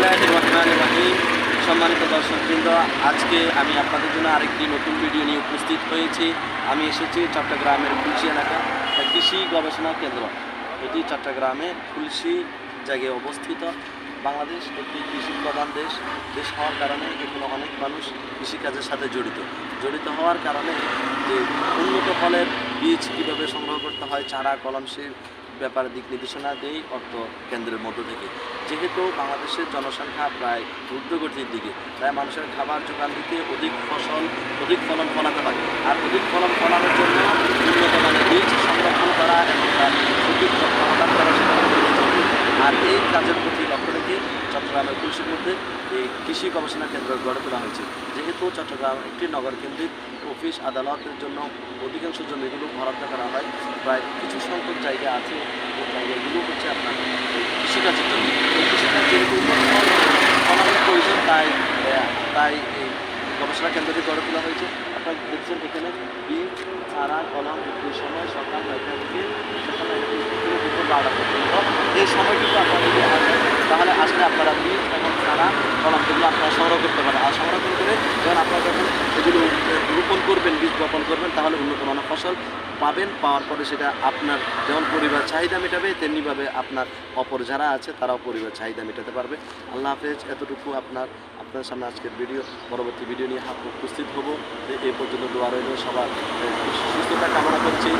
বিসমিল্লাহ রহমান রহিম সম্মানিত দর্শকবৃন্দ, আজকে আমি আপনাদের জন্য আরেকটি নতুন ভিডিও নিয়ে উপস্থিত হয়েছি। আমি এসেছি চট্টগ্রামের খুলশি এলাকা কৃষি গবেষণা কেন্দ্র। এটি চট্টগ্রামে খুলশি জায়গায় অবস্থিত। বাংলাদেশ একটি কৃষি প্রধান দেশ। দেশ হওয়ার কারণে এখানে অনেক মানুষ কৃষিকাজের সাথে জড়িত। জড়িত হওয়ার কারণে যে উন্নত ফলের বীজ কীভাবে সংগ্রহ করতে হয়, চারা, কলম ব্যাপারে দিক নির্দেশনা দেই অর্থ কেন্দ্রের মধ্য থেকে। যেহেতু বাংলাদেশের জনসংখ্যা প্রায় দ্রুতগতির দিকে, তাই মানুষের খাবার যোগান দিতে অধিক ফসল, অধিক ফলন ফলাতে পারে। আর অধিক ফলন ফলানোর জন্য উন্নত মানের বীজ সংরক্ষণ করা এবং তার সঠিক করা সেটা আর এই কাজের প্রতি চট্টগ্রামের কৃষির মধ্যে এই কৃষি গবেষণা কেন্দ্র গড়ে তোলা হয়েছে। যেহেতু চট্টগ্রাম একটি নগর কেন্দ্রিক অফিস, আদালতের জন্য অধিকাংশ জমিগুলো বরাদ্দ করা হয়, প্রায় কিছু সংখ্যক জায়গা আছে। যে জায়গাগুলো হচ্ছে আপনার কৃষিকাজের জন্য। প্রয়োজন, তাই তাই এই গবেষণা কেন্দ্রটি গড়ে তোলা হয়েছে। আপনারা দেখছেন এখানে বীজ চারা কলম বিক্রির সময়, সকাল নয়টা থেকে সকাল নয়টা থেকে দুপুর বারোটা পর্যন্ত। এই সময়টুকু আসেন তাহলে আসলে আপনারা বীজ এবং চারা কলম যেগুলো আপনারা সংগ্রহ করতে পারেন। আর সংরক্ষণ করে যখন আপনারা যখন এগুলো রোপণ করবেন বীজ বপন করবেন তাহলে উন্নত মানের ফসল পাবেন পাওয়ার পরে সেটা আপনার যেমন পরিবার চাহিদা মেটাবে তেমনিভাবে আপনার অপর যারা আছে তারাও পরিবার চাহিদা মেটাতে পারবে। আল্লাহ হাফেজ। এতটুকু আপনার আপনার সামনে আজকের ভিডিও। পরবর্তী ভিডিও নিয়ে উপস্থিত হব। এই পর্যন্ত দোয়া রইল সবার। এ, সুস্থতা কামনা করছি।